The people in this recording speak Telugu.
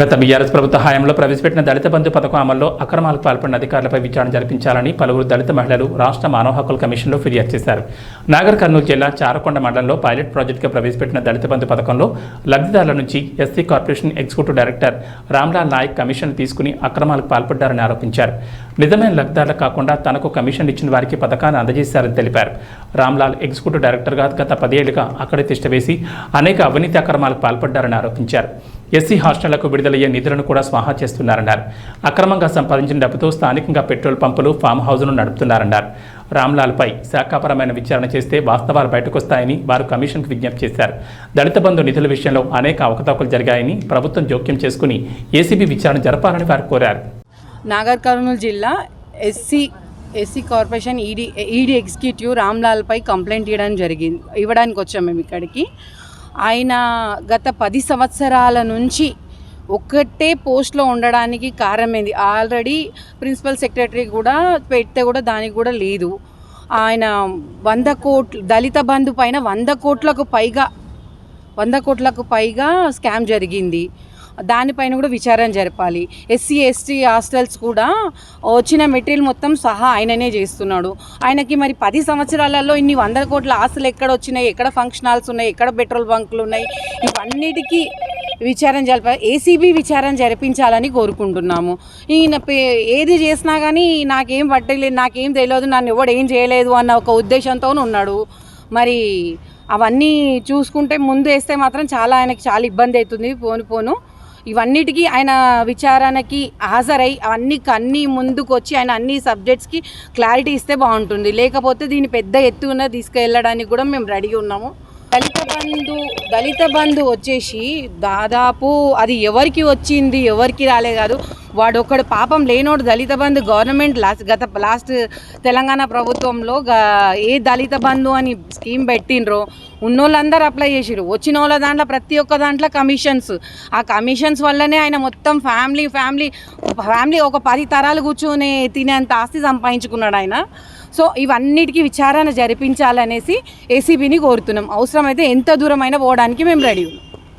గత బీఆర్ఎస్ ప్రభుత్వ హయాంలో ప్రవేశపెట్టిన దళిత బంధు పథకం అమల్లో అక్రమాలకు పాల్పడిన అధికారులపై విచారణ జరిపించాలని పలువురు దళిత మహిళలు రాష్ట్ర మానవ హక్కుల కమిషన్లో ఫిర్యాదు చేశారు. నాగర్ కర్నూలు జిల్లా చారకొండ మండలంలో పైలట్ ప్రాజెక్టుగా ప్రవేశపెట్టిన దళిత బంధు పథకంలో లబ్ధిదారుల నుంచి SC corporation executive director Ramlal Naik commission తీసుకుని అక్రమాలకు పాల్పడ్డారని ఆరోపించారు. నిజమైన లబ్ధిదారులు కాకుండా తనకు కమిషన్ ఇచ్చిన వారికి పథకాన్ని అందజేశారని తెలిపారు. రామ్లాల్ ఎగ్జిక్యూటివ్ డైరెక్టర్గా గత పదేళ్ళుగా అక్కడే తిష్టవేసి అనేక అవినీతి అక్రమాలకు పాల్పడ్డారని ఆరోపించారు. ఎస్సీ హాస్టళ్ళకు విడుదలయ్యే నిధులను కూడా స్వాహా చేస్తున్నారన్నారు. అక్రమంగా సంపాదించిన డబ్బుతో స్థానికంగా పెట్రోల్ పంపులు ఫామ్ హౌజ్ను నడుపుతున్నారన్నారు. రామ్లాల్పై శాఖాపరమైన విచారణ చేస్తే వాస్తవాలు బయటకొస్తాయని వారు కమిషన్కు విజ్ఞప్తి చేశారు. దళిత బంధు నిధుల విషయంలో అనేక అవకతవకలు జరిగాయని ప్రభుత్వం జోక్యం చేసుకుని ఏసీబీ విచారణ జరపాలని వారు కోరారు. నాగర్ కర్నూలు జిల్లా SC SC corporation ED ED executive రామ్లాల్పై complaint ఇవ్వడం జరిగింది ఇవ్వడానికి వచ్చాం మేము ఇక్కడికి. ఆయన గత పది సంవత్సరాల నుంచి ఒక్కటే పోస్ట్లో ఉండడానికి కారణమైంది. ఆల్రెడీ ప్రిన్సిపల్ సెక్రటరీ కూడా పెడితే కూడా దానికి కూడా లేదు. ఆయన వంద కోట్లు దళిత బంధు పైన వంద కోట్లకు పైగా వంద కోట్లకు పైగా స్కామ్ జరిగింది. దానిపైన కూడా విచారణ జరపాలి. ఎస్సీ ఎస్టీ హాస్టల్స్ కూడా వచ్చిన మెటీరియల్ మొత్తం సహా ఆయననే చేస్తున్నాడు. ఆయనకి మరి పది సంవత్సరాలలో ఇన్ని వందల కోట్ల ఆస్తులు ఎక్కడ వచ్చినాయి? ఎక్కడ ఫంక్షన్ హాల్స్ ఉన్నాయి? ఎక్కడ పెట్రోల్ బంకులు ఉన్నాయి? ఇవన్నిటికీ విచారణ జరిప ఏసీబీ విచారణ జరిపించాలని కోరుకుంటున్నాము. ఈయన పే- ఏది చేసినా కానీ నాకేం పట్టలేదు నాకేం తెలియదు నన్ను ఎవడు ఏం చేయలేదు అన్న ఒక ఉద్దేశంతో ఉన్నాడు. మరి అవన్నీ చూసుకుంటే ముందు వేస్తే మాత్రం చాలా ఆయనకి చాలా ఇబ్బంది అవుతుంది. పోను పోను. ఇవన్నిటికీ ఆయన విచారణకి హాజరై అవన్నీ అన్నీ ముందుకు వచ్చి ఆయన అన్ని సబ్జెక్ట్స్కి క్లారిటీ ఇస్తే బాగుంటుంది. లేకపోతే దీన్ని పెద్ద ఎత్తున తీసుకెళ్ళడానికి కూడా మేము రెడీ ఉన్నాము. దళిత బంధు దళిత బంధు వచ్చేసి దాదాపు అది ఎవరికి వచ్చింది ఎవరికి రాలే కాదు వాడు ఒకడు పాపం లేనోడు దళిత బంధు గవర్నమెంట్ లాస్ట్ గత లాస్ట్ తెలంగాణ ప్రభుత్వంలో ఏ దళిత బంధు అని స్కీమ్ పెట్టిండ్రో ఉన్నోళ్ళందరూ అప్లై చేసిరు వచ్చిన వాళ్ళ దాంట్లో ప్రతి ఒక్క దాంట్లో కమిషన్స్. ఆ కమిషన్స్ వల్లనే ఆయన మొత్తం ఫ్యామిలీ ఫ్యామిలీ ఫ్యామిలీ ఒక పది తరాలు కూర్చొని తినేంత ఆస్తి సంపాదించుకున్నాడు ఆయన. సో ఇవన్నిటికీ విచారణ జరిపించాలనేసి ఏసీబీని కోరుతున్నాం. అవసరమైతే ఎంత దూరమైనా పోవడానికి మేము రెడీ ఉన్నాం.